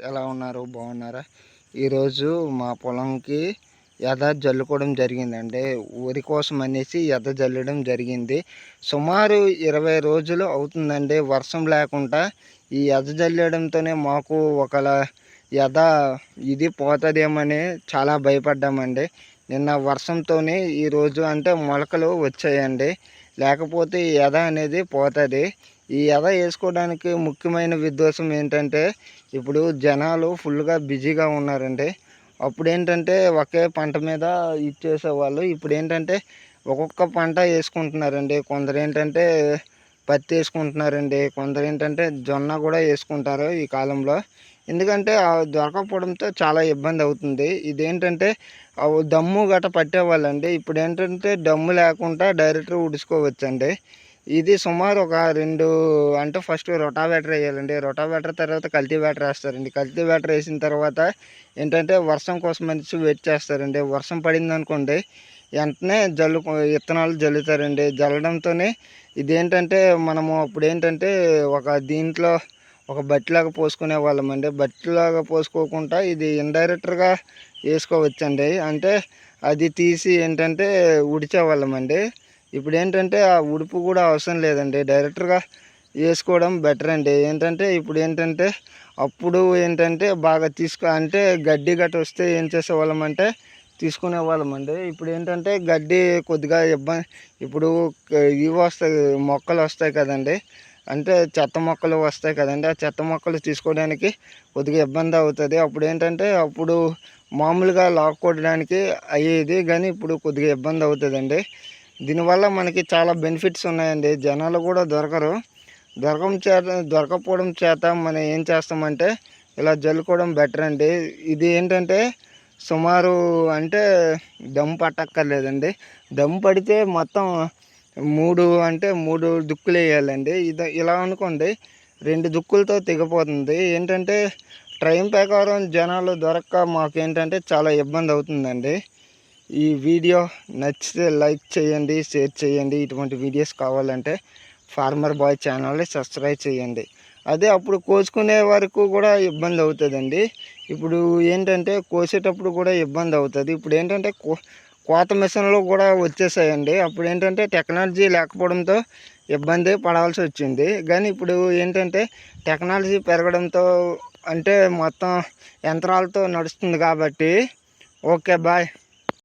ఎలా ఉన్నారు? బాగున్నారా? ఈరోజు మా పొలంకి ఎద జల్లుకోవడం జరిగిందండి. వరి కోసం అనేసి ఎద జల్లడం జరిగింది. సుమారు ఇరవై రోజులు అవుతుందండి. వర్షం లేకుండా ఈ ఎద జల్లడంతోనే మాకు ఒకలా ఎద ఇది పోతుందేమని చాలా భయపడ్డామండి. నిన్న వర్షంతోనే ఈరోజు అంటే మొలకలు వచ్చాయండి. లేకపోతే ఎద అనేది పోతుంది. ఈ ఎద వేసుకోవడానికి ముఖ్యమైన ఉద్దేశం ఏంటంటే ఇప్పుడు జనాలు ఫుల్గా బిజీగా ఉన్నారండి. అప్పుడు ఏంటంటే ఒకే పంట మీద ఇచ్చేసేవాళ్ళు. ఇప్పుడు ఏంటంటే ఒక్కొక్క పంట వేసుకుంటున్నారండి. కొందరు ఏంటంటే పత్తి వేసుకుంటున్నారండి. కొందరు ఏంటంటే జొన్న కూడా వేసుకుంటారు ఈ కాలంలో. ఎందుకంటే దొరకపోవడంతో చాలా ఇబ్బంది అవుతుంది. ఇదేంటంటే దమ్ము గట్ట పట్టేవాళ్ళండి. ఇప్పుడు ఏంటంటే దమ్ము లేకుండా డైరెక్ట్గా ఉడుచుకోవచ్చండి ఇది సుమారు ఒక రెండు అంటే ఫస్ట్ రొటావేటర్ వేయాలండి. రొటావేటర్ తర్వాత కల్టివేటర్ వేస్తారండి. కల్టివేటర్ వేసిన తర్వాత ఏంటంటే వర్షం కోసం మంచి వెయిట్ చేస్తారండి. వర్షం పడింది అనుకోండి వెంటనే జల్లు విత్తనాలు జల్లుతారండి. జల్లడంతోనే ఇదేంటంటే మనము అప్పుడు ఏంటంటే ఒక దీంట్లో ఒక బట్టిలాగా పోసుకునే వాళ్ళమండి బట్టిలాగా పోసుకోకుండా ఇది ఇండైరెక్ట్గా వేసుకోవచ్చండి. అంటే అది తీసి ఏంటంటే ఉడిచేవాళ్ళమండి ఇప్పుడు ఏంటంటే ఆ ఉడుపు కూడా అవసరం లేదండి. డైరెక్ట్గా వేసుకోవడం బెటర్ అండి. ఏంటంటే ఇప్పుడు ఏంటంటే అప్పుడు ఏంటంటే బాగా తీసుకో అంటే గడ్డి గట్ట వస్తే ఏం చేసేవాళ్ళం అంటే తీసుకునే వాళ్ళమండి ఇప్పుడు ఏంటంటే గడ్డి కొద్దిగా ఇబ్బంది ఇప్పుడు ఇవి వస్తాయి మొక్కలు వస్తాయి కదండి. అంటే చెత్త మొక్కలు వస్తాయి కదండి. ఆ చెత్త మొక్కలు తీసుకోవడానికి కొద్దిగా ఇబ్బంది అవుతుంది. అప్పుడు ఏంటంటే అప్పుడు మామూలుగా లాక్కోవడానికి అయ్యేది కానీ ఇప్పుడు కొద్దిగా ఇబ్బంది అవుతుందండి. దీనివల్ల మనకి చాలా బెనిఫిట్స్ ఉన్నాయండి. జనాలు కూడా దొరకరు. దొరకడం చేత దొరకపోవడం చేత మనం ఏం చేస్తామంటే ఇలా జల్లుకోవడం బెటర్ అండి. ఇది ఏంటంటే సుమారు అంటే దమ్ పట్టక్కర్లేదండి. దమ్ పడితే మొత్తం మూడు అంటే మూడు దుక్కులు వేయాలండి. ఇది ఇలా అనుకోండి రెండు దుక్కులతో తెగిపోతుంది. ఏంటంటే ట్రైన్ ప్రకారం జనాలు దొరక్క మాకు ఏంటంటే చాలా ఇబ్బంది అవుతుందండి. ఈ వీడియో నచ్చితే లైక్ చేయండి షేర్ చేయండి. ఇటువంటి వీడియోస్ కావాలంటే ఫార్మర్ బాయ్ ఛానల్ని సబ్స్క్రైబ్ చేయండి. అదే అప్పుడు కోసుకునే వరకు కూడా ఇబ్బంది అవుతుందండి. ఇప్పుడు ఏంటంటే కోసేటప్పుడు కూడా ఇబ్బంది అవుతుంది. ఇప్పుడు ఏంటంటే కోత మిషన్లు కూడా వచ్చేసాయండి. అప్పుడు ఏంటంటే టెక్నాలజీ లేకపోవడంతో ఇబ్బంది పడాల్సి వచ్చింది. కానీ ఇప్పుడు ఏంటంటే టెక్నాలజీ పెరగడంతో అంటే మొత్తం యంత్రాలతో నడుస్తుంది కాబట్టి ఓకే బాయ్.